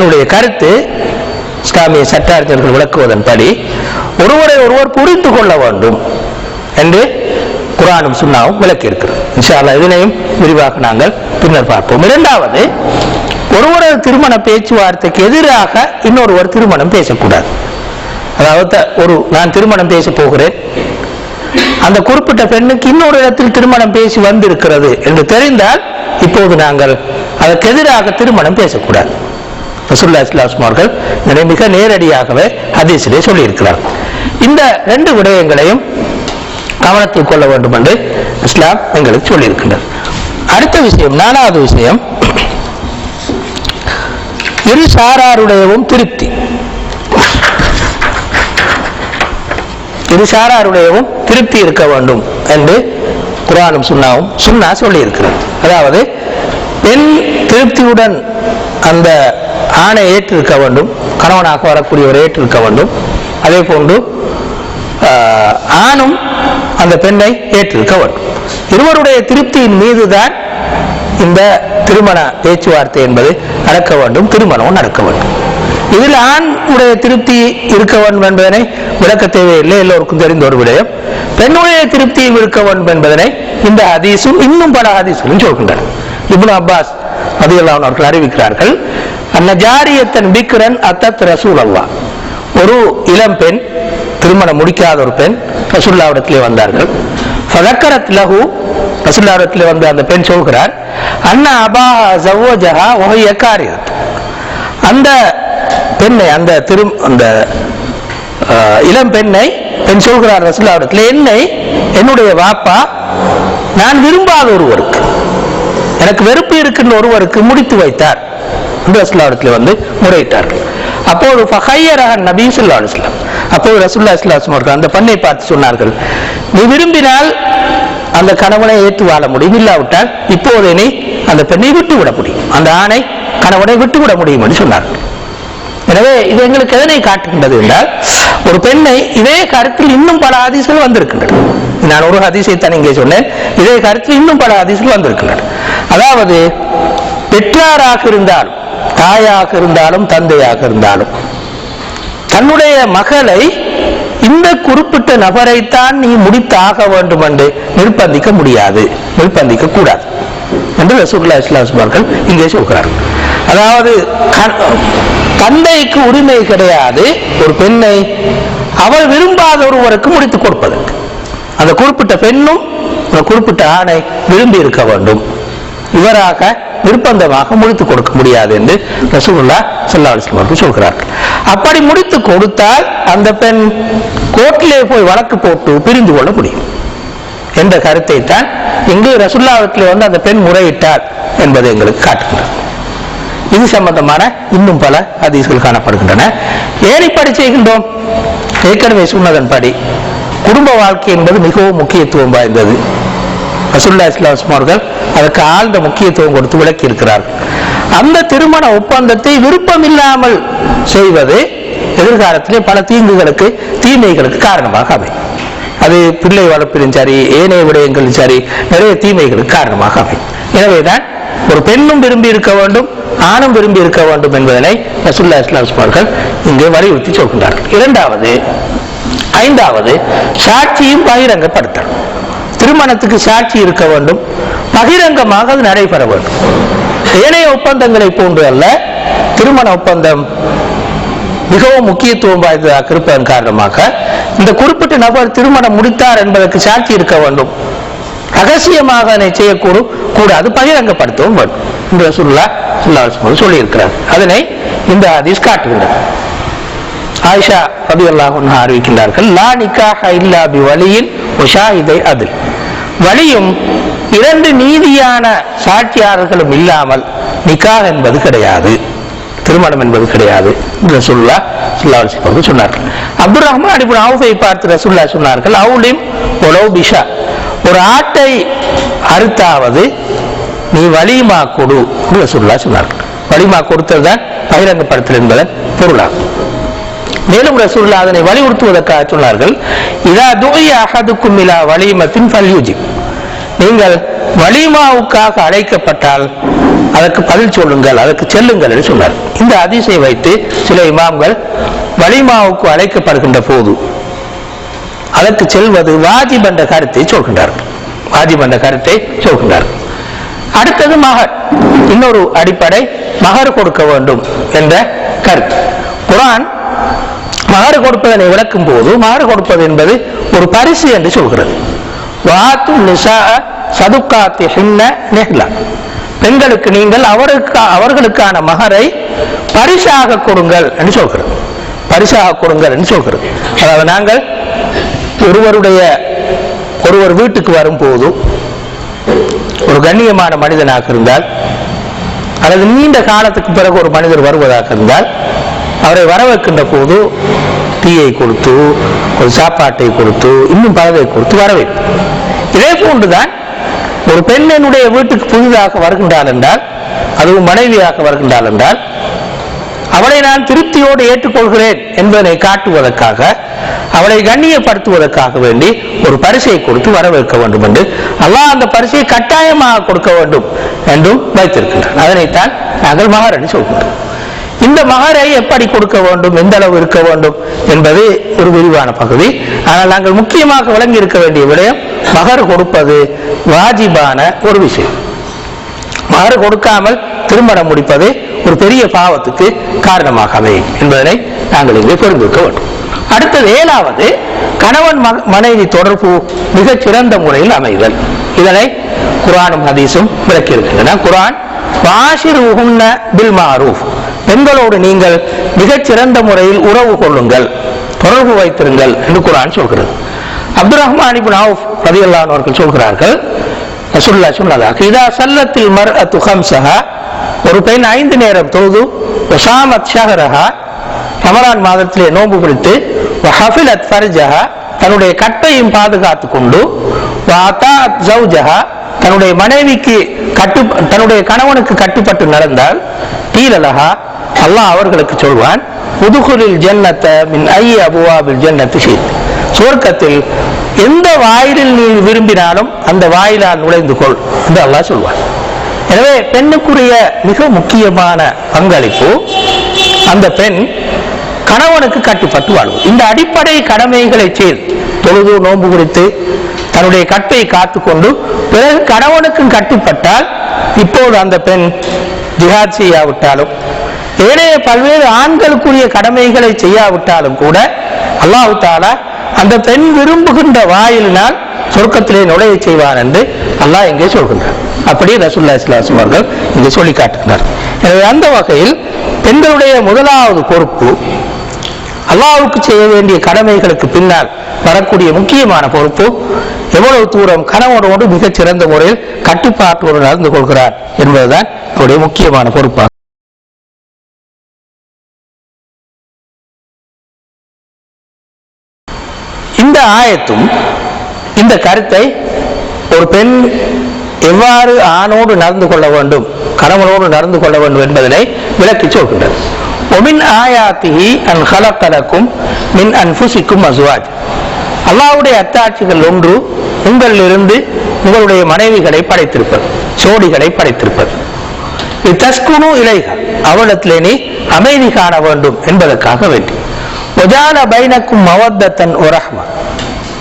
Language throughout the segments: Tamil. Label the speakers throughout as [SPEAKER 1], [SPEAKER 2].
[SPEAKER 1] என்னுடைய கருத்து இஸ்லாமிய சட்ட அறிஞர்கள் விளக்குவதன்படி ஒருவரை ஒருவர் புரிந்து கொள்ள வேண்டும் என்று குரானும் சுண்ணாவும் விளக்கி இருக்கிறது இதனையும் விரிவாக நாங்கள் பின்னர் பார்ப்போம். இரண்டாவது ஒருவரது திருமண பேச்சுவார்த்தைக்கு எதிராக இன்னொருவர் திருமணம் பேசக்கூடாது. அதாவது ஒரு நான் திருமணம் பேச போகிறேன். அந்த குறிப்பிட்ட பெண்ணுக்கு இன்னொரு இடத்தில் திருமணம் பேசி வந்திருக்கிறது என்று தெரிந்தால் இப்போது நாங்கள் அதற்கு எதிராக திருமணம் பேசக்கூடாது. ரசூல்லா இஸ்லாம் அவர்கள் மிக நேரடியாகவே ஹதீஸிலே சொல்லியிருக்கிறார். இந்த ரெண்டு விடயங்களையும் கவனத்தில் கொள்ள வேண்டும் என்று இஸ்லாம் எங்களுக்கு சொல்லியிருக்கின்றது. அடுத்த விஷயம் நாலாவது விஷயம் இரு சாராருடையவும் திருப்தி. இரு சாராருடையவும் திருப்தி இருக்க வேண்டும் என்று குரானும் சுண்ணாவும் சுண்ணா சொல்லியிருக்கிறது அதாவது பெண் திருப்தியுடன் அந்த ஆணை ஏற்றிருக்க வேண்டும் கணவனாக வரக்கூடியவர் ஏற்றிருக்க வேண்டும். அதே போன்று ஆணும் அந்த பெண்ணை ஏற்றிருக்க வேண்டும். இருவருடைய திருப்தியின் மீதுதான் இந்த திருமண பேச்சுவார்த்தை என்பது நடக்க வேண்டும் திருமணம் நடக்க வேண்டும். இதில் ஆண் உடைய திருப்தி இருக்க வேண்டும் என்பதனை விளக்க தேவையில்லை எல்லோருக்கும் தெரிந்த ஒரு விடயம். பெண்ணுடைய திருப்தியும் இருக்க வேண்டும் என்பதனை இந்த ஹதீஸும் இன்னும் பல ஹதீஸ்களும் சொல்கின்றன. இப்னு அப்பாஸ் ரலியல்லாஹு அவர்கள் அறிவிக்கிறார்கள் அன்ன ஜாரியத்தன் பிக்ரன் அத்தத் ரசூல் அல்லா ஒரு இளம் பெண் திருமணம் முடிக்காத ஒரு பெண் ரசுல்லாவிடத்திலே வந்தார்கள். ஃபதக்கரத் லஹு ரசூல்லாவிடத்திலே வந்து அந்த பெண் சொல்கிறார் அண்ணா அபா ஜவோஜஹா ஒஹைய காரியத் அந்த பெண்ணை அந்த திரு அந்த இளம் பெண்ணை பெண் சொல்கிறார் ரசுல்லாவிடத்தில் என்னை என்னுடைய வாப்பா நான் விரும்பாத ஒருவருக்கு எனக்கு வெறுப்பு இருக்கின்ற ஒருவருக்கு முடித்து வைத்தார். என்று வந்து முறையிட்டார்கள். அப்போது ஃபஹையரஹ நபி சொல்லா அலைஹி வஸல்லம். அப்போது ரசூல்லா ஸல்லல்லாஹு அவர்கள் அந்த பெண்ணை பார்த்து சொன்னார்கள் நீ விரும்பினால் அந்த கணவனை ஏற்று வாழ முடியும் இல்லாவிட்டால் இப்போது நீ அந்த பெண்ணை விட்டு விட முடியும். அந்த ஆணை கணவனை விட்டு விட முடியும் என்று சொன்னார்கள். எனவே இது எங்களுக்கு எதனை காட்டுகின்றது என்றால் ஒரு பெண்ணை இதே கருத்தில் இன்னும் பல ஹதீஸ்கள் வந்திருக்கின்றன. நான் ஒரு அதிசயத்தை தான் இங்கே சொன்னேன். இதே கருத்தில் இன்னும் பல ஹதீஸ்கள் வந்திருக்கின்றன. அதாவது பெற்றாராக இருந்தாலும் தாயாக இருந்தாலும் தந்தையாக இருந்தாலும். தன்னுடைய மகளை இந்த குறிப்பிட்ட நபரைத்தான் நீ முடித்தாக வேண்டும் என்று நிர்பந்திக்க முடியாது. நிர்பந்திக்க கூடாது. என்று ரசூல்லா இஸ்லாம் இங்கே சொல்கிறார்கள். அதாவது க- தந்தைக்கு உரிமை கிடையாது ஒரு பெண்ணை அவள் விரும்பாத ஒருவருக்கு முடித்துக் கொடுப்பதற்கு. அந்த குறிப்பிட்ட பெண்ணும் குறிப்பிட்ட ஆணை விரும்பி இருக்க வேண்டும். இவராக நிர்பந்தமாக முடித்து கொடுக்க முடியாது என்று ரசூல்லா ஸல்லல்லாஹு அவர்கள் சொல்கிறார்கள். அப்படி முடித்து கொடுத்தால் அந்த பெண் கோர்ட்டிலே போய் வழக்கு போட்டு பிரிந்து கொள்ள முடியும். என்ற கருத்தை தான் இங்கு ரசுல்லாவத்தில் வந்து அந்த பெண் முறையிட்டார் என்பதை எங்களுக்கு காட்டுகிறது. இது சம்பந்தமான இன்னும் பல அதிசல் காணப்படுகின்றன. ஏறி படி செய்கின்றோம் ஏற்கனவே சொன்னதன்படி குடும்ப வாழ்க்கை என்பது மிகவும் முக்கியத்துவம் வாய்ந்தது. ரசுல்லா இஸ்லாம் அவர்கள் அதற்கு ஆழ்ந்த முக்கியத்துவம் கொடுத்து விளக்கி இருக்கிறார்கள் அந்த திருமண ஒப்பந்தத்தை விருப்பமில்லாமல் செய்வது எதிர்காலத்திலே பல தீங்குகளுக்கு தீமைகளுக்கு காரணமாக அமையும். அது பிள்ளை வளர்ப்பிலும் சரி ஏனைய விடயங்களும் சரி நிறைய தீமைகளுக்கு காரணமாக அமையும். எனவேதான் ஒரு பெண்ணும் விரும்பி இருக்க வேண்டும் ஆணும் விரும்பி இருக்க வேண்டும் என்பதனை ரசுல்லா இஸ்லாம் அவர்கள் இங்கே வலியுறுத்தி சொல்கின்றார்கள். இரண்டாவது ஐந்தாவது சாட்சியும் பகிரங்கப்படுத்தல். திருமணத்துக்கு சாட்சி இருக்க வேண்டும். பகிரங்கமாக அது நடைபெற வேண்டும். ஏனைய ஒப்பந்தங்களை போன்று அல்ல திருமண ஒப்பந்தம் மிகவும் முக்கியத்துவம் வாய்ந்ததாக இருப்பதன் காரணமாக இந்த குறிப்பிட்ட நபர் திருமணம் முடித்தார் என்பதற்கு சாட்சி இருக்க வேண்டும். ரகசியமாக அதனை செய்யக்கூடும் கூடாது பகிரங்கப்படுத்தவும் வேண்டும். என்று சொல்லா சொல்லி அதனை இந்த ஹதீஸ் காட்டுகின்றது. ஆயிஷா ரபி அல்லாஹ் அறிவிக்கின்றார்கள் லா நிக்காஹ இல்லா பி வழியில் உஷாஹிதை அதில். வழியும் இரண்டு நீதியான சாட்சியாளர்களும் இல்லாமல் நிக்காஹ் என்பது கிடையாது திருமணம் என்பது கிடையாது ரசுல்லா ஸல்லல்லாஹு அலைஹி சொன்னார்கள். அப்துல் ரஹ்மான் இப்னு அவுஃபை பார்த்து ரசுல்லா சொன்னார்கள் அவுலிம் ஒலவ் பிஷா ஒரு ஆட்டை அறுத்தாவது நீ வலிமா கொடு ரசுல்லா சொன்னார்கள். வலிமா கொடுத்தது தான் பகிரங்கப்படுத்தல் என்பதன் பொருளாகும். மேலும் ரசூல்லா அதனை வலியுறுத்துவதற்காக சொன்னார்கள் இதா துய அஹதுக்கும் இலா வலிமத்தின் நீங்கள் வலிமாவுக்காக அழைக்கப்பட்டால் அதற்கு பதில் சொல்லுங்கள் அதற்கு செல்லுங்கள் என்று சொன்னார். இந்த அதிசயம் வைத்து சில இமாம்கள் வலிமாவுக்கு அழைக்கப்படுகின்ற போது அதற்கு செல்வது வாஜிப் என்ற கருத்தை சொல்கின்றார்கள். வாஜிப் என்ற கருத்தை சொல்கின்றார்கள். அடுத்தது மகர் இன்னொரு அடிப்படை மகர் கொடுக்க வேண்டும் என்ற கருத்து. குரான் மகர் கொடுப்பதனை விளக்கும் போது மகர் கொடுப்பது என்பது ஒரு பரிசு என்று சொல்கிறது. வாத்து நிசா சதுக்காத்தி ஹின்ன நெஹ்லா. பெண்களுக்கு நீங்கள் அவருக்கு அவர்களுக்கான மகரை பரிசாக கொடுங்கள் என்று சொல்கிறது. பரிசாக கொடுங்கள் என்று சொல்கிறது. அதாவது நாங்கள் ஒருவருடைய ஒருவர் வீட்டுக்கு வரும்போது ஒரு கண்ணியமான மனிதனாக இருந்தால் அல்லது நீண்ட காலத்துக்கு பிறகு ஒரு மனிதர் வருவதாக இருந்தால் அவரை வரவேற்கின்ற போது டீயை கொடுத்து ஒரு சாப்பாட்டை கொடுத்து இன்னும் பறவை கொடுத்து வரவேற்பு இதே போன்றுதான் ஒரு பெண் என்னுடைய வீட்டுக்கு புதிதாக வருகின்றாள் என்றால் அதுவும் மனைவியாக வருகின்றாள் என்றால் அவளை நான் திருப்தியோடு ஏற்றுக்கொள்கிறேன் என்பதனை காட்டுவதற்காக அவளை கண்ணியப்படுத்துவதற்காக வேண்டி ஒரு பரிசை கொடுத்து வரவேற்க வேண்டும் என்று அல்லாஹ் அந்த பரிசை கட்டாயமாக கொடுக்க வேண்டும் என்றும் வைத்திருக்கின்றான். அதனைத்தான் நாங்கள் மகாராணி சொல்கின்றோம். இந்த மகரை எப்படி கொடுக்க வேண்டும்? எந்த அளவு இருக்க வேண்டும்? என்பது ஒரு விரிவான பகுதி. ஆனால் நாங்கள் முக்கியமாக விளங்கி இருக்க வேண்டிய விடயம் மகர் கொடுப்பது வாஜிபான ஒரு விஷயம். மகர் கொடுக்காமல் திருமணம் முடிப்பது ஒரு பெரிய பாவத்துக்கு காரணமாக அமையும் என்பதனை நாங்கள் இங்கே புரிந்திருக்க வேண்டும். அடுத்தது ஏழாவது கணவன் மனைவி தொடர்பு மிகச் சிறந்த முறையில் அமைதல். இதனை குரானும் ஹதீஸும் விளக்கியிருக்கின்றன. குரான் வாஷிர் உகுன்ன பில் மாரூஃப். பெண்களோடு நீங்கள் மிகச்சிறந்த முறையில் உறவு கொள்ளுங்கள். தொடர்பு வைத்திருங்கள் என்று குரான் சொல்கிறது. அப்துல் ரஹ்மான் இபின் அவுஃப் ரலியல்லாஹு அவர்கள் சொல்கிறார்கள் ரசூலுல்லாஹ் சொன்னதாக இதா சல்லத்தில் மர் அத்து ஹம்சஹா ஒரு பெண் ஐந்து நேரம் தொழுது வசாமத் ஷஹரஹா. ரமலான் மாதத்திலே நோன்பு பிடித்து ஹஃபிலத் ஃபர்ஜஹா. தன்னுடைய கட்டையும் பாதுகாத்து கொண்டு ஜௌஜஹா தன்னுடைய மனைவிக்கு கட்டு தன்னுடைய கணவனுக்கு கட்டுப்பட்டு நடந்தால் தீலலஹா அல்லாஹ் அவர்களுக்கு சொல்வான் முதுகுலில் ஜென்னத்தை மின் ஐ அபுவாபில் ஜன்னத்து ஷீத் சுவர்க்கத்தில் எந்த வாயிலில் நீ விரும்பினாலும் அந்த வாயிலால் நுழைந்து கொள் என்று அல்லாஹ் சொல்வான். எனவே பெண்ணுக்குரிய மிக முக்கியமான பங்களிப்பு அந்த பெண் கணவனுக்கு கட்டுப்பட்டு வாழ்வு. இந்த அடிப்படை கடமைகளை செய்து தொழுது நோன்பு குறித்து தன்னுடைய கட்டை காத்துக்கொண்டு பிறகு கணவனுக்கும் கட்டுப்பட்டால் இப்போது அந்த பெண் ஜிஹாத் செய்யாவிட்டாலும் ஏனைய பல்வேறு ஆண்களுக்குரிய கடமைகளை செய்யாவிட்டாலும் கூட அல்லாஹ் தாலா அந்த பெண் விரும்புகின்ற வாயிலினால் சொர்க்கத்திலே நுழைய செய்வான் என்று அல்லாஹ் இங்கே சொல்கின்றார் அப்படி ரசுல்லா இஸ்லாஸ் அவர்கள் இங்கே சொல்லி காட்டுகிறார் எனவே அந்த வகையில் பெண்களுடைய முதலாவது பொறுப்பு அல்லாவுக்கு செய்ய வேண்டிய கடமைகளுக்கு பின்னால் வரக்கூடிய முக்கியமான பொறுப்பு எவ்வளவு தூரம் கணவனோடு மிகச் சிறந்த முறையில் கட்டுப்பாட்டோடு நடந்து கொள்கிறார் என்பதுதான் அவருடைய முக்கியமான பொறுப்பாகும். ஆயத்தும் இந்த கருத்தை ஒரு பெண் எவ்வாறு ஆணோடு நடந்து கொள்ள வேண்டும் கணவனோடு நடந்து கொள்ள வேண்டும் என்பதனை விளக்கி சொல்கின்றது. ஒமின் ஆயாத்திஹி அன் ஹலக்கலக்கும் மின் அன்புசிக்கும் அசுவாஜ் அல்லாவுடைய அத்தாட்சிகள் ஒன்று உங்களிலிருந்து உங்களுடைய மனைவிகளை படைத்திருப்பது சோடிகளை படைத்திருப்பது. தஸ்குனு இலைகள் அவளத்திலே நீ அமைதி காண வேண்டும் என்பதற்காக வேண்டி. ஒஜால பைனக்கும் மவத்தன் ஒரஹ்மா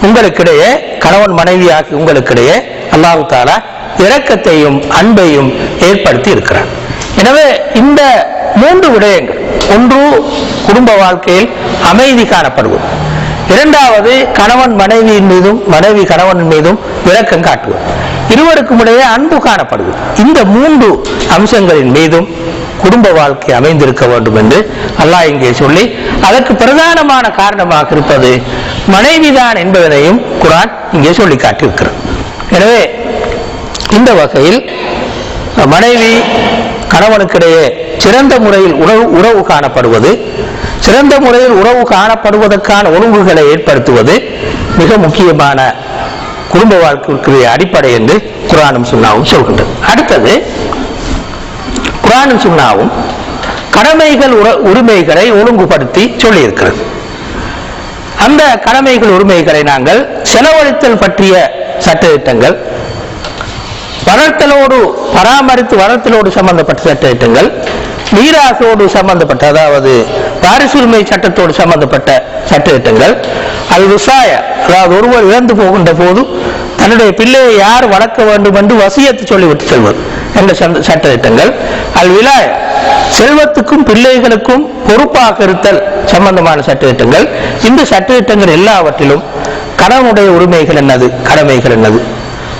[SPEAKER 1] உங்களுக்கிடையே கணவன் மனைவியாகி உங்களுக்கிடையே அல்லாஹு தாலா இரக்கத்தையும் அன்பையும் ஏற்படுத்தி இருக்கிறார். எனவே இந்த மூன்று விடயங்கள் ஒன்று குடும்ப வாழ்க்கையில் அமைதி காணப்படுவது இரண்டாவது கணவன் மனைவியின் மீதும் மனைவி கணவன் மீதும் இரக்கம் காட்டுவது இருவருக்கும் இடையே அன்பு காணப்படுவது இந்த மூன்று அம்சங்களின் மீதும் குடும்ப வாழ்க்கை அமைந்திருக்க வேண்டும் என்று அல்லாஹ் இங்கே சொல்லி அதற்கு பிரதானமான காரணமாக இருப்பது மனைவிதான் என்பதனையும் குரான் இங்கே சொல்லி காட்டியிருக்கிறது. எனவே இந்த வகையில் மனைவி கணவனுக்கிடையே சிறந்த முறையில் உறவு உறவு காணப்படுவது சிறந்த முறையில் உறவு காணப்படுவதற்கான ஒழுங்குகளை ஏற்படுத்துவது மிக முக்கியமான குடும்ப வாழ்க்கைக்குரிய அடிப்படை என்று குரானும் சுண்ணாவும் சொல்கின்றது. அடுத்தது குரானும் சுண்ணாவும் கடமைகள் உற- உரிமைகளை ஒழுங்குபடுத்தி சொல்லியிருக்கிறது. அந்த கடமைகள் உரிமைகளை நாங்கள் செலவழித்தல் பற்றிய சட்டத்திட்டங்கள் வளர்த்தலோடு பராமரித்து வளர்த்தலோடு சம்பந்தப்பட்ட சட்டத்திட்டங்கள் நீராசோடு சம்பந்தப்பட்ட அதாவது வாரிசுரிமை சட்டத்தோடு சம்பந்தப்பட்ட சட்டத்திட்டங்கள் அது விவசாய அதாவது ஒருவர் இறந்து போகின்ற போது தன்னுடைய பிள்ளையை யார் வளர்க்க வேண்டும் என்று வசியத்து சொல்லிவிட்டு செல்வது என்ற சந்த- சட்டத்திட்டங்கள் அல் செல்வத்துக்கும் பிள்ளைகளுக்கும் பொறுப்பாக இருத்தல் சம்பந்தமான சட்டத்திட்டங்கள் இந்த சட்டத்திட்டங்கள் எல்லாவற்றிலும் கடவுடைய உரிமைகள் என்னது? கடமைகள் என்னது?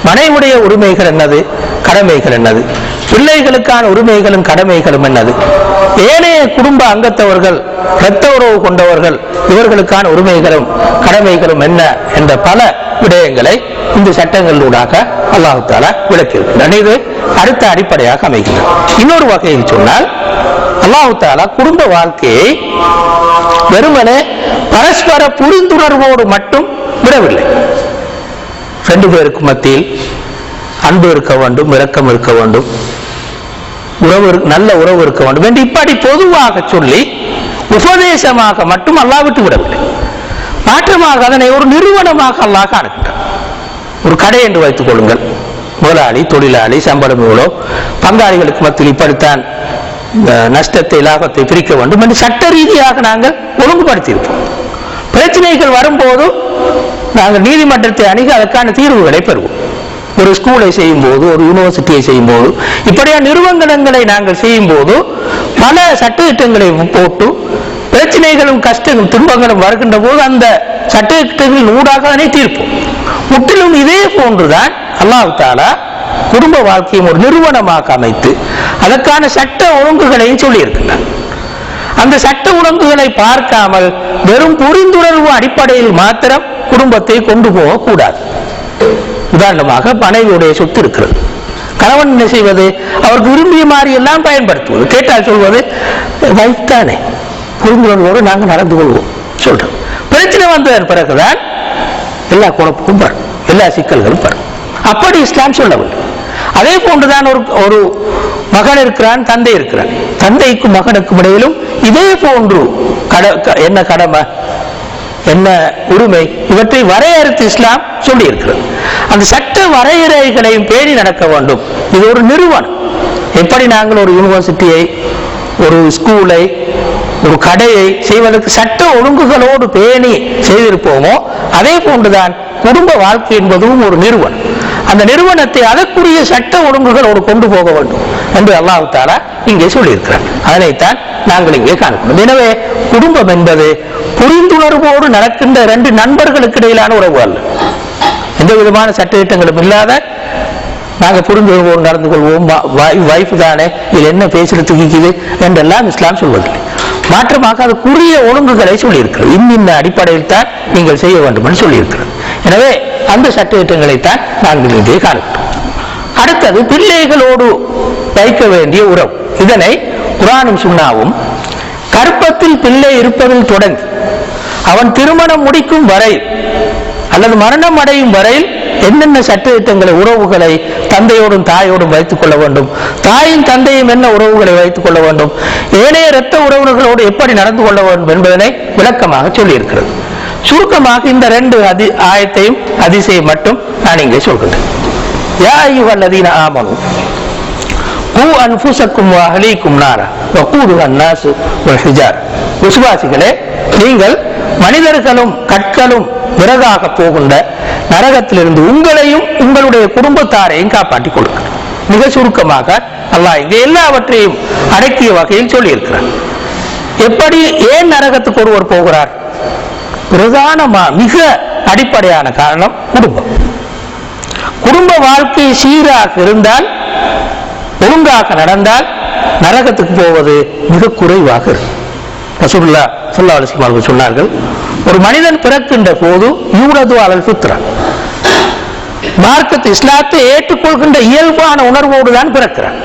[SPEAKER 1] மனைவுடைய உரிமைகள் என்னது? கடமைகள் என்னது? பிள்ளைகளுக்கான உரிமைகளும் கடமைகளும் என்னது? ஏனைய குடும்ப அங்கத்தவர்கள் இரத்த உறவு கொண்டவர்கள் இவர்களுக்கான உரிமைகளும் கடமைகளும் என்ன? என்ற பல விடயங்களை இந்த சட்டங்களூடாக அல்லாஹால தாலா இது அடுத்த அடிப்படையாக அமைகிறது இன்னொரு வகையில் சொன்னால் அல்லாஹு தாலா குடும்ப வாழ்க்கையை வெறுமனே பரஸ்பர புரிந்துணர்வோடு மட்டும் விடவில்லை. ரெண்டு பேருக்கு மத்தியில் அன்பு இருக்க வேண்டும் இரக்கம் இருக்க வேண்டும் உறவு நல்ல உறவு இருக்க வேண்டும் என்று இப்படி பொதுவாக சொல்லி உபதேசமாக மட்டும் அல்லா விட்டு விடவில்லை. மாற்றமாக அதனை ஒரு நிறுவனமாக அல்லாஹ் ஒரு கடை என்று வைத்துக் கொள்ளுங்கள். முதலாளி தொழிலாளி சம்பளம் இவ்வளோ பங்காளிகளுக்கு மத்தியில் இப்படித்தான் நஷ்டத்தை லாபத்தை பிரிக்க வேண்டும் என்று சட்ட ரீதியாக நாங்கள் ஒழுங்குபடுத்தியிருப்போம். பிரச்சனைகள் வரும்போது நாங்கள் நீதிமன்றத்தை அணுகி அதற்கான தீர்வுகளை பெறுவோம். ஒரு ஸ்கூலை செய்யும் போது ஒரு யூனிவர்சிட்டியை செய்யும் போது இப்படியா நிறுவனங்களை நாங்கள் செய்யும் போது பல சட்டத்திட்டங்களை போட்டு பிரச்சனைகளும் கஷ்டங்களும் துன்பங்களும் வருகின்ற போது அந்த சட்டத்தின் ஊடாக அதனை தீர்ப்போம். முற்றிலும் இதே போன்றுதான் அல்லாஹ் தாலா குடும்ப வாழ்க்கையும் ஒரு நிறுவனமாக அமைத்து அதற்கான சட்ட ஒழுங்குகளையும் சொல்லியிருக்கிறார் அந்த சட்ட ஒழுங்குகளை பார்க்காமல் வெறும் புரிந்துணர்வு அடிப்படையில் மாத்திரம் குடும்பத்தை கொண்டு போகக்கூடாது. உதாரணமாக மனைவியுடைய சொத்து இருக்கிறது. கணவன் என்ன செய்வது? அவருக்கு விரும்பிய மாதிரி எல்லாம் பயன்படுத்துவது. கேட்டால் சொல்வது வைத்தானே தானே நாங்கள் நடந்து கொள்வோம். சொல்றோம் பிரச்சனை வந்ததன் பிறகுதான் எல்லா குழப்பமும் வரும். எல்லா சிக்கல்களும் வரும். அப்படி இஸ்லாம் சொல்லவில்லை. அதே போன்றுதான் ஒரு ஒரு மகன் இருக்கிறான் தந்தை இருக்கிறான். தந்தைக்கும் மகனுக்கும் இடையிலும் இதே போன்று கட க- என்ன கடமை என்ன உரிமை இவற்றை வரையறுத்து இஸ்லாம் சொல்லி இருக்கிறது அந்த சட்ட வரையறைகளையும் பேணி நடக்க வேண்டும். இது ஒரு நிறுவனம். எப்படி நாங்கள் ஒரு யூனிவர்சிட்டியை ஒரு ஸ்கூலை ஒரு கடையை செய்வதற்கு சட்ட ஒழுங்குகளோடு பேணி செய்திருப்போமோ அதே போன்றுதான் குடும்ப வாழ்க்கை என்பதும் ஒரு நிறுவனம். அந்த நிறுவனத்தை அதற்குரிய சட்ட ஒழுங்குகளோடு கொண்டு போக வேண்டும் என்று அல்லாவுத்தாரா இங்கே சொல்லியிருக்கிறார் அதனைத்தான் நாங்கள் இங்கே காணணும் எனவே குடும்பம் என்பது புரிந்துணர்வோடு நடக்கின்ற ரெண்டு நண்பர்களுக்கு இடையிலான உறவு அல்ல. எந்த விதமான சட்டத்திட்டங்களும் இல்லாத நாங்கள் புரிந்துணர்வோடு நடந்து கொள்வோம் வைஃப் தானே இது என்ன பேசுறதுக்கு இருக்குது என்றெல்லாம் இஸ்லாம் சொல்வதில்லை. மாற்றமாக அதுக்குரிய ஒழுங்குகளை சொல்லியிருக்கிறது. இன்னின்ன அடிப்படையில் தான் நீங்கள் செய்ய வேண்டும் என்று சொல்லியிருக்கிறது. எனவே அந்த சட்டத்திட்டங்களைத்தான் நாங்கள் இங்கே காணுகிறோம். அடுத்தது பிள்ளைகளோடு வைக்க வேண்டிய உறவு. இதனை குரானும் சுண்ணாவும் கற்பத்தில் பிள்ளை இருப்பதில் தொடங்கி அவன் திருமணம் முடிக்கும் வரை அல்லது மரணம் அடையும் வரையில் என்னென்ன சட்டத்திட்டங்களை உறவுகளை தந்தையோடும் தாயோடும் வைத்துக் கொள்ள வேண்டும்? தாயும் தந்தையும் என்ன உறவுகளை வைத்துக் கொள்ள வேண்டும்? ஏனைய இரத்த உறவுகளோடு எப்படி நடந்து கொள்ள வேண்டும் என்பதனை விளக்கமாக சொல்லியிருக்கிறது. சுருக்கமாக இந்த ரெண்டு அதி ஆயத்தையும் அதிசயம் மட்டும் நான் இங்கே சொல்கிறேன். யா ஐயுஹல்லதீன ஆமனு கூ அன்புசக்கும் அஹலீக்கும் நாரா வக்கூது அன்னாசு வல் விசுவாசிகளே நீங்கள் மனிதர்களும் கற்களும் விறகாக போகின்ற நரகத்திலிருந்து உங்களையும் உங்களுடைய குடும்பத்தாரையும் காப்பாற்றிக் கொடுக்க. மிக சுருக்கமாக அல்லாஹ் இங்கே எல்லாவற்றையும் அடக்கிய வகையில் சொல்லியிருக்கிறார் எப்படி ஏன் நரகத்துக்கு ஒருவர் போகிறார்? பிரதானமா மிக அடிப்படையான காரணம் குடும்பம். குடும்ப வாழ்க்கை சீராக இருந்தால் ஒழுங்காக நடந்தால் நரகத்துக்கு போவது மிக குறைவாக இருக்கும். ரசூல்லா சொல்லா அலிஸ்லாம் அவர்கள் சொன்னார்கள் ஒரு மனிதன் பிறக்கின்ற போது யூரது அலல் ஃபித்ரா. மார்க்கத்து இஸ்லாத்தை ஏற்றுக்கொள்கின்ற இயல்பான உணர்வோடு தான் பிறக்கிறான்.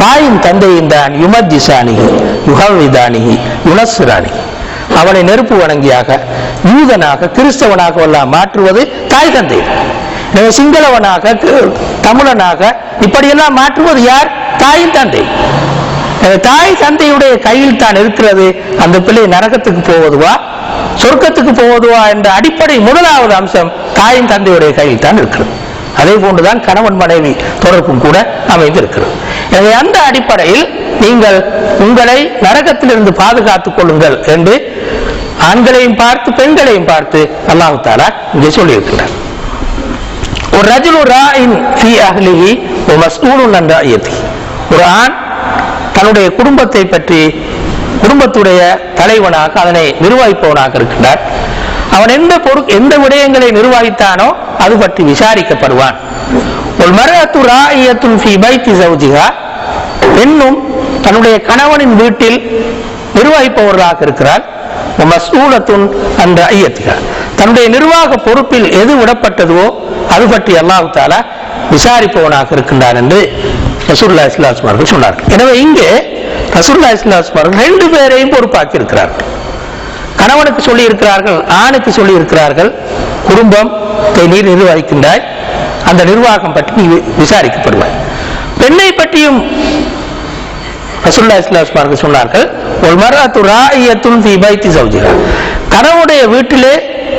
[SPEAKER 1] தாயின் தந்தையின் தான் யுமத்திசானிகி யுகவிதானிகி யுனஸ்ரானி அவனை நெருப்பு வணங்கியாக யூதனாக கிறிஸ்தவனாக எல்லாம் மாற்றுவது தாய் தந்தை. சிங்களவனாக தமிழனாக இப்படியெல்லாம் மாற்றுவது யார்? தாயின் தந்தை. தாய் தந்தையுடைய கையில் தான் இருக்கிறது. அந்த பிள்ளை நரகத்துக்கு போவதுவா? சொர்க்கத்துக்கு போவதுவா என்ற அடிப்படை முதலாவது அம்சம் தாயின் தந்தையுடைய கையில் தான் இருக்கிறது. அதே போன்றுதான் கணவன் மனைவி தொடர்பும் கூட அமைந்திருக்கிறது. எனவே அந்த அடிப்படையில் நீங்கள் உங்களை நரகத்திலிருந்து பாதுகாத்துக் கொள்ளுங்கள் என்று ஆண்களையும் பார்த்து பெண்களையும் பார்த்து அல்லாஹு தாலா இங்கே சொல்லியிருக்கிறார். ஒரு ரஜுலு ராயின் ஃபி அஹ்லிஹி ஒரு மஸ்ஊலுன் அன் ஒரு ஆண் தன்னுடைய குடும்பத்தை பற்றி குடும்பத்துடைய தலைவனாக அதனை நிர்வகிப்பவனாக இருக்கின்றார். அவன் எந்த பொரு எந்த விடயங்களை நிர்வகித்தானோ அது பற்றி விசாரிக்கப்படுவான். ஒரு மரத்து ராயத்துன் பெண்ணும் தன்னுடைய கணவனின் வீட்டில் நிர்வகிப்பவர்களாக இருக்கிறார். மஸ்ஊலத்துன் அந்த ஐயத்திகா தன்னுடைய நிர்வாக பொறுப்பில் எது விடப்பட்டதுவோ அது பற்றி அல்லாஹ் தாலா விசாரிப்பவனாக இருக்கின்றான் என்று ரசூல்லா இஸ்லாஸ் அவர்கள் சொன்னார் எனவே இங்கே ரசூல்லா இஸ்லாஸ் அவர்கள் ரெண்டு பேரையும் பொறுப்பாக்கி இருக்கிறார்கள் கணவனுக்கு சொல்லி இருக்கிறார்கள் ஆணுக்கு சொல்லி இருக்கிறார்கள் குடும்பம் நீர் நிர்வகிக்கின்றாய் அந்த நிர்வாகம் பற்றி நீ விசாரிக்கப்படுவாய். பெண்ணை பற்றியும் ரசூல்லா இஸ்லாஸ் அவர்கள் சொன்னார்கள் ஒரு மராத்து ராயத்துன் ஃபி பைத்தி கணவனுடைய வீட்டிலே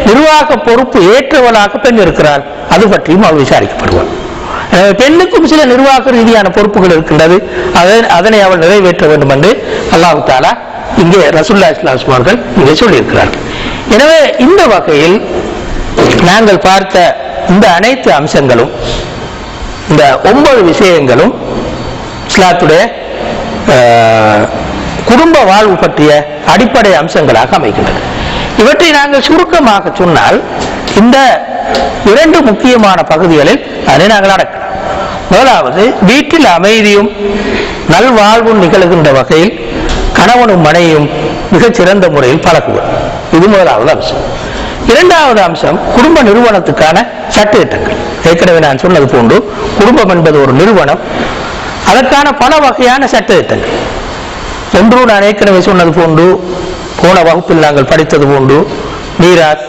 [SPEAKER 1] நிர்வாக பொறுப்பு ஏற்றவளாக பெண் இருக்கிறார் அது பற்றியும் அவர் விசாரிக்கப்படுவார் பெண்ணுக்கும் சில நிர்வாக ரீதியான பொறுப்புகள் இருக்கின்றது. அதை- அதனை அவள் நிறைவேற்ற வேண்டும் என்று அல்லாஹு தாலா இங்கே ரசுல்லா இஸ்லாம் அவர்கள் இங்கே சொல்லியிருக்கிறார்கள். எனவே இந்த வகையில் நாங்கள் பார்த்த இந்த அனைத்து அம்சங்களும் இந்த ஒன்பது விஷயங்களும் இஸ்லாத்துடைய அஹ், குடும்ப வாழ்வு பற்றிய அடிப்படை அம்சங்களாக அமைகின்றன. இவற்றை நாங்கள் சுருக்கமாக சொன்னால் இந்த இரண்டு முக்கியமான பகுதிகளில் அதை நாங்கள் அடக்கலாம் முதலாவது வீட்டில் அமைதியும் நல்வாழ்வும் நிகழ்கின்ற வகையில் கணவனும் மனைவியும் மிகச் சிறந்த முறையில் பழகுவது இது முதலாவது அம்சம். இரண்டாவது அம்சம் குடும்ப நிறுவனத்துக்கான சட்டத்திட்டங்கள் ஏற்கனவே நான் சொன்னது போன்று குடும்பம் என்பது ஒரு நிறுவனம். அதற்கான பல வகையான சட்டத்திட்டங்கள் ஒன்று நான் ஏற்கனவே சொன்னது போன்று போன வகுப்பில் நாங்கள் படித்தது போன்று நீராஸ்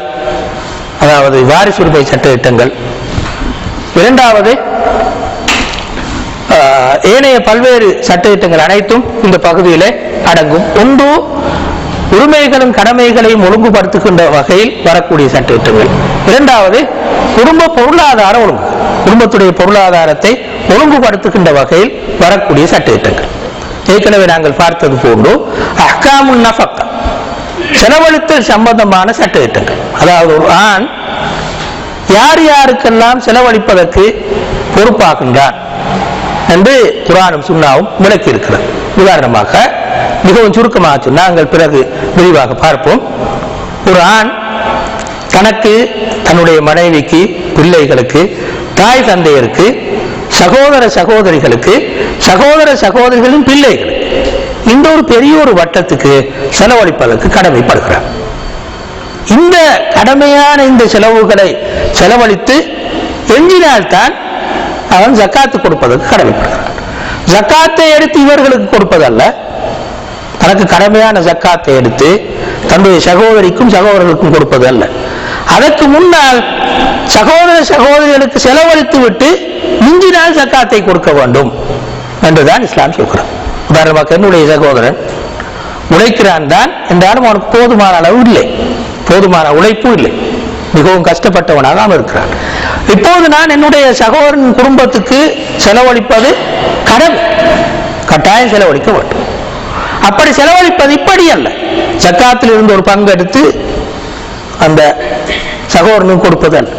[SPEAKER 1] அதாவது வாரிசுரிமை சட்டத்திட்டங்கள் இரண்டாவது ஏனைய பல்வேறு சட்டத்திட்டங்கள் அனைத்தும் இந்த பகுதியிலே அடங்கும். ஒன்று உரிமைகளும் கடமைகளையும் ஒழுங்குபடுத்துகின்ற வகையில் வரக்கூடிய சட்டத்திட்டங்கள் இரண்டாவது குடும்ப பொருளாதார ஒழுங்கு. குடும்பத்துடைய பொருளாதாரத்தை ஒழுங்குபடுத்துகின்ற வகையில் வரக்கூடிய சட்டத்திட்டங்கள் ஏற்கனவே நாங்கள் பார்த்தது போன்று அஹ்காமுன் நஃபக்கா செலவழித்தல் சம்பந்தமான சட்டத்திட்டங்கள் அதாவது ஒரு ஆண் யார் யாருக்கெல்லாம் செலவழிப்பதற்கு பொறுப்பாகின்றார் என்று குரானும் சுண்ணாவும் விளக்கி இருக்கிறது உதாரணமாக மிகவும் சுருக்கமாக சொன்னால் நாங்கள் பிறகு விரிவாக பார்ப்போம். குரான் தனக்கு தன்னுடைய மனைவிக்கு பிள்ளைகளுக்கு தாய் தந்தையருக்கு சகோதர சகோதரிகளுக்கு சகோதர சகோதரிகளின் பிள்ளைகள் இந்த ஒரு பெரிய ஒரு வட்டத்துக்கு செலவழிப்பதற்கு கடமைப்படுகிறார். இந்த கடமையான இந்த செலவுகளை செலவழித்து எஞ்சினால்தான் அவன் ஜக்காத்து கொடுப்பதற்கு கடமைப்படுகிறான் ஜக்காத்தை எடுத்து இவர்களுக்கு கொடுப்பதல்ல. தனக்கு கடமையான ஜக்காத்தை எடுத்து தன்னுடைய சகோதரிக்கும் சகோதரர்களுக்கும் கொடுப்பது அல்ல அதற்கு முன்னால் சகோதர சகோதரிகளுக்கு செலவழித்து விட்டு மிஞ்சினால் ஜக்காத்தை கொடுக்க வேண்டும் என்றுதான் இஸ்லாம் சொல்கிறான் உதாரணமாக என்னுடைய சகோதரன் உழைக்கிறான் தான் என்றாலும் அவனுக்கு போதுமான அளவு இல்லை. போதுமான உழைப்பும் இல்லை. மிகவும் கஷ்டப்பட்டவனாக அவன் இருக்கிறான். இப்போது நான் என்னுடைய சகோதரன் குடும்பத்துக்கு செலவழிப்பது கடமை கட்டாயம் செலவழிக்க வேண்டும். அப்படி செலவழிப்பது இப்படி அல்ல. சக்காத்தில் இருந்து ஒரு பங்கு எடுத்து அந்த சகோதரனுக்கு கொடுப்பது அல்ல.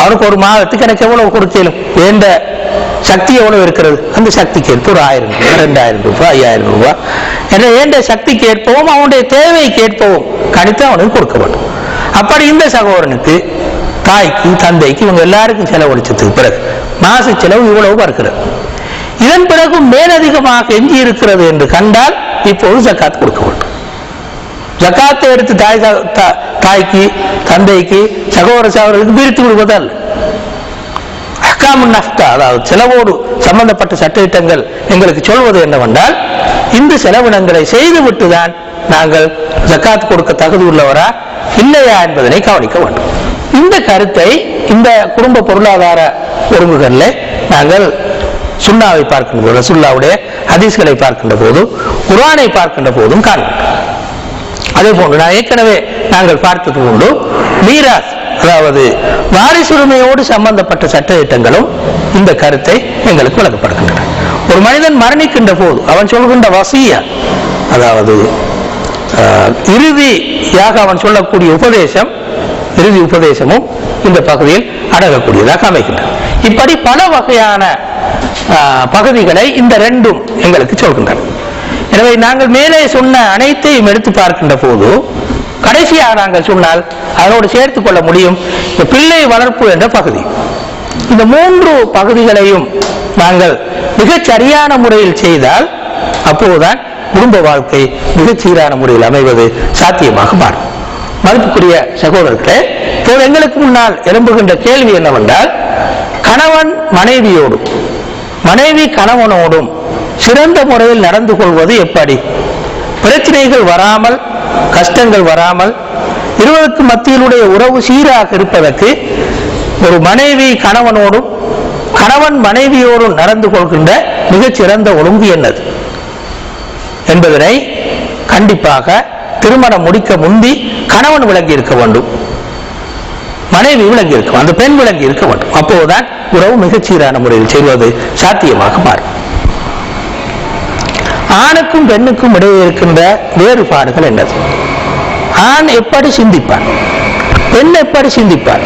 [SPEAKER 1] அவனுக்கு ஒரு மாதத்துக்கு எனக்கு எவ்வளவு கொடுக்கலும் வேண்ட சக்தி எவ்வளவு இருக்கிறது? அந்த சக்திக்கு ஏற்ப ஒரு ஆயிரம் ரூபாய் ரெண்டாயிரம் ரூபாய் ஐயாயிரம் ரூபாய். என வேண்ட சக்திக்கு ஏற்பவும் அவனுடைய தேவைக்கு ஏற்பவும் கணித்து அவனுக்கு கொடுக்க வேண்டும். அப்படி இந்த சகோதரனுக்கு தாய்க்கு தந்தைக்கு இவங்க எல்லாருக்கும் செலவழிச்சதுக்கு பிறகு மாச செலவு இவ்வளவு வருகிறது இதன் பிறகு மேலதிகமாக எஞ்சி இருக்கிறது என்று கண்டால் இப்போது ஜக்காத் கொடுக்க வேண்டும் ஜக்காத்தை எடுத்து தாய் தாய்க்கு தந்தைக்கு சகோதர சகோதரருக்கு பிரித்து விடுவதல்ல அதாவது செலவோடு சம்பந்தப்பட்ட சட்டத்திட்டங்கள் எங்களுக்கு சொல்வது என்னவென்றால் இந்த செலவினங்களை செய்துவிட்டு தான் நாங்கள் ஜக்காத் கொடுக்க தகுதி உள்ளவரா இல்லையா என்பதனை கவனிக்க வேண்டும். இந்த கருத்தை இந்த குடும்ப பொருளாதார ஒழுங்குகளில் நாங்கள் சுண்ணாவை பார்க்கின்ற போது சுல்லாவுடைய ஹதீஸ்களை பார்க்கின்ற போதும் குரானை பார்க்கின்ற போதும் காண்கின்றோம் அதே போன்று நான் ஏற்கனவே நாங்கள் பார்த்தது உண்டு. மீராஸ் அதாவது வாரிசுரிமையோடு சம்பந்தப்பட்ட சட்டத்திட்டங்களும் இந்த கருத்தை எங்களுக்கு வழங்கப்படுகின்றன. ஒரு மனிதன் மரணிக்கின்ற போது அவன் சொல்கின்ற வசிய அதாவது ஆஹ், இறுதியாக அவன் சொல்லக்கூடிய உபதேசம் இறுதி உபதேசமும் இந்த பகுதியில் அடங்கக்கூடியதாக அமைகின்றன இப்படி பல வகையான ஆஹ், பகுதிகளை இந்த ரெண்டும் எங்களுக்கு சொல்கின்றன. எனவே நாங்கள் மேலே சொன்ன அனைத்தையும் எடுத்து பார்க்கின்ற போது கடைசியாக நாங்கள் சொன்னால் அதனோடு சேர்த்துக் கொள்ள முடியும் இந்த பிள்ளை வளர்ப்பு என்ற பகுதி. இந்த மூன்று பகுதிகளையும் நாங்கள் மிகச் சரியான முறையில் செய்தால் அப்போதுதான் குடும்ப வாழ்க்கை மிகச் சீரான முறையில் அமைவது சாத்தியமாக மாறும். மதிப்புக்குரிய சகோதரர்களே இப்போது எங்களுக்கு முன்னால் எழும்புகின்ற கேள்வி என்னவென்றால் கணவன் மனைவியோடும் மனைவி கணவனோடும் சிறந்த முறையில் நடந்து கொள்வது எப்படி? பிரச்சனைகள் வராமல் கஷ்டங்கள் வராமல் இருவருக்கு மத்தியிலுடைய உறவு சீராக இருப்பதற்கு ஒரு மனைவி கணவனோடும் கணவன் மனைவியோடும் நடந்து கொள்கின்ற மிகச்சிறந்த ஒழுங்கு என்னது? என்பதனை கண்டிப்பாக திருமணம் முடிக்க முந்தி கணவன் விளங்கி இருக்க வேண்டும். மனைவி விளங்கி இருக்க அந்த பெண் விளங்கி இருக்க வேண்டும். அப்போதுதான் உறவு மிகச்சீரான முறையில் செய்வது சாத்தியமாக மாறும். ஆணுக்கும் பெண்ணுக்கும் இடையே இருக்கின்ற வேறுபாடுகள் என்னது? ஆண் எப்படி சிந்திப்பான்? பெண் எப்படி சிந்திப்பான்?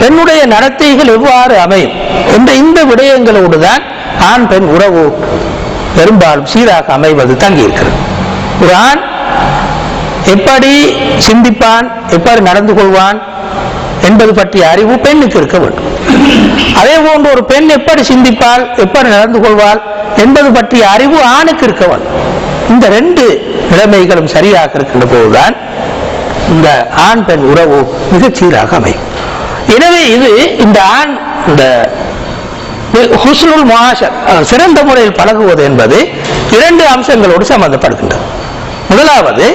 [SPEAKER 1] பெண்ணுடைய நடத்தைகள் எவ்வாறு அமையும்? என்ற இந்த விடயங்களோடு தான் ஆண் பெண் உறவு பெரும்பாலும் சீராக அமைவது தங்கியிருக்கிறது. ஒரு ஆண் எப்படி சிந்திப்பான் எப்படி நடந்து கொள்வான் என்பது பற்றிய அறிவு பெண்ணுக்கு இருக்க வேண்டும். அதே போன்று ஒரு பெண் எப்படி சிந்திப்பாள் எப்படி நடந்து கொள்வாள் என்பது பற்றிய அறிவு ஆணுக்கு இருக்க வேண்டும். இந்த ரெண்டு நிலைமைகளும் சரியாக இருக்கின்ற போதுதான் இந்த ஆண் பெண் உறவு மிகச் சீராக அமையும். எனவே இது இந்த ஆண் இந்த ஹுஸ்னுல் முஆஷர் சிறந்த முறையில் பழகுவது என்பது இரண்டு அம்சங்களோடு சம்பந்தப்படுகின்றது. முதலாவது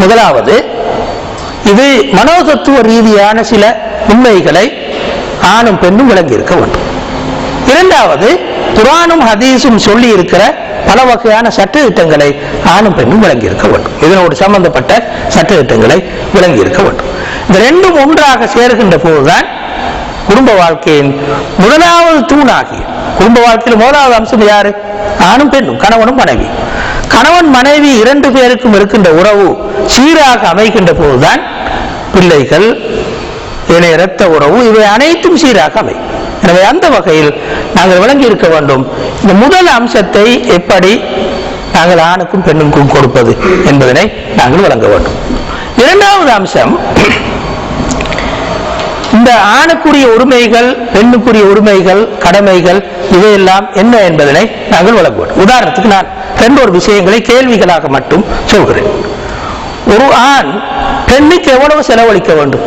[SPEAKER 1] முதலாவது இது மனோதத்துவ ரீதியான சில உண்மைகளை ஆணும் பெண்ணும் விளங்கி இருக்க வேண்டும். இரண்டாவது குரானும் ஹதீஸும் சொல்லி இருக்கிற பல வகையான சட்டத்திட்டங்களை ஆணும் பெண்ணும் விளங்கி இருக்க வேண்டும். இதனோடு சம்பந்தப்பட்ட சட்டத்திட்டங்களை விளங்கி இருக்க வேண்டும். இந்த ரெண்டும் ஒன்றாக சேர்கின்ற போதுதான் குடும்ப வாழ்க்கையின் முதலாவது தூணாகி குடும்ப வாழ்க்கையில் முதலாவது அம்சம் யாரு? ஆணும் பெண்ணும் கணவனும் மனைவி. கணவன் மனைவி இரண்டு பேருக்கும் இருக்கின்ற உறவு சீராக அமைகின்ற போதுதான் பிள்ளைகள் இணைய இரத்த உறவு இவை அனைத்தும் சீராக அமையும் எனவே அந்த வகையில் நாங்கள் விளங்கி இருக்க வேண்டும். இந்த முதல் அம்சத்தை எப்படி நாங்கள் ஆணுக்கும் பெண்ணுக்கும் கொடுப்பது என்பதனை நாங்கள் வழங்க வேண்டும். இரண்டாவது அம்சம் இந்த ஆணுக்குரிய உரிமைகள் பெண்ணுக்குரிய உரிமைகள் கடமைகள் இவையெல்லாம் என்ன என்பதனை நாங்கள் வழங்குவோம் உதாரணத்துக்கு நான் ரெண்டு ஒரு விஷயங்களை கேள்விகளாக மட்டும் சொல்கிறேன். ஒரு ஆண் பெண்ணுக்கு எவ்வளவு செலவழிக்க வேண்டும்?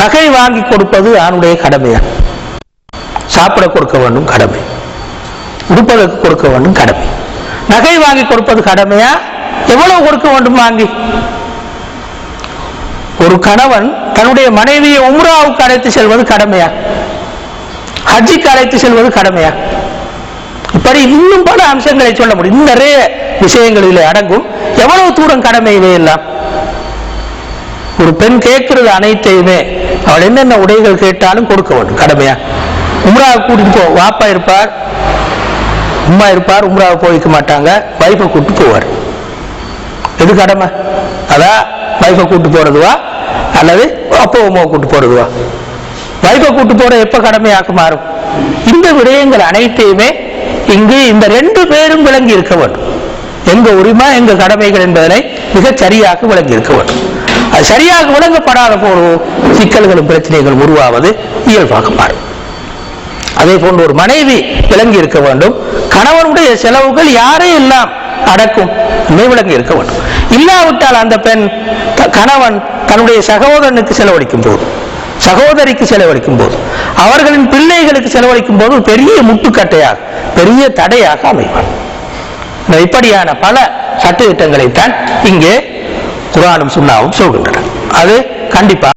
[SPEAKER 1] நகை வாங்கி கொடுப்பது ஆணுடைய கடமையா சாப்பிட கொடுக்க வேண்டும் கடமை. உடுப்பதற்கு கொடுக்க வேண்டும் கடமை. நகை வாங்கி கொடுப்பது கடமையா? எவ்வளவு கொடுக்க வேண்டும் வாங்கி? ஒரு கணவன் தன்னுடைய மனைவியை உம்ராவுக்கு அழைத்து செல்வது கடமையா? ஹஜ்ஜிக்கு அழைத்து செல்வது கடமையா? இப்படி இன்னும் பல அம்சங்களை சொல்ல முடியும். இன்னும் நிறைய விஷயங்களில் அடங்கும். எவ்வளவு தூரம் கடமை இவையெல்லாம் ஒரு பெண் கேட்கிறது அனைத்தையுமே அவள் என்னென்ன உடைகள் கேட்டாலும் கொடுக்க வேண்டும் கடமையா? உம்ராவை கூட்டிட்டு போ வாப்பா இருப்பார் உம்மா இருப்பார் உம்ராவை போய்க்க மாட்டாங்க வைஃபை கூட்டு போவார். எது கடமை? அதான் வைஃபை கூட்டு போறதுவா அல்லது அப்போ உமாவை கூட்டு போறதுவா வைஃபை கூட்டு போற எப்ப கடமையாக்க மாறும்? இந்த விடயங்கள் அனைத்தையுமே இங்கு இந்த ரெண்டு பேரும் விளங்கி இருக்க வேண்டும். எங்க உரிமை எங்க கடமைகள் என்பதனை மிகச் சரியாக விளங்கி இருக்க வேண்டும். அது சரியாக விளங்கப்படாத போது சிக்கல்களும் பிரச்சனைகளும் உருவாவது இயல்பாக மாறும். அதே போன்று ஒரு மனைவி விளங்கி இருக்க வேண்டும். கணவனுடைய செலவுகள் யாரை எல்லாம் அடக்கும் விளங்கி இருக்க வேண்டும். இல்லாவிட்டால் அந்த பெண் கணவன் தன்னுடைய சகோதரனுக்கு செலவழிக்கும் போது சகோதரிக்கு செலவழிக்கும் போது அவர்களின் பிள்ளைகளுக்கு செலவழிக்கும் போது பெரிய முட்டுக்கட்டையாக பெரிய தடையாக அமைவான் இப்படியான பல சட்டத்திட்டங்களைத்தான் இங்கே குரானும் சுண்ணாவும் சொல்கின்றன. அது கண்டிப்பா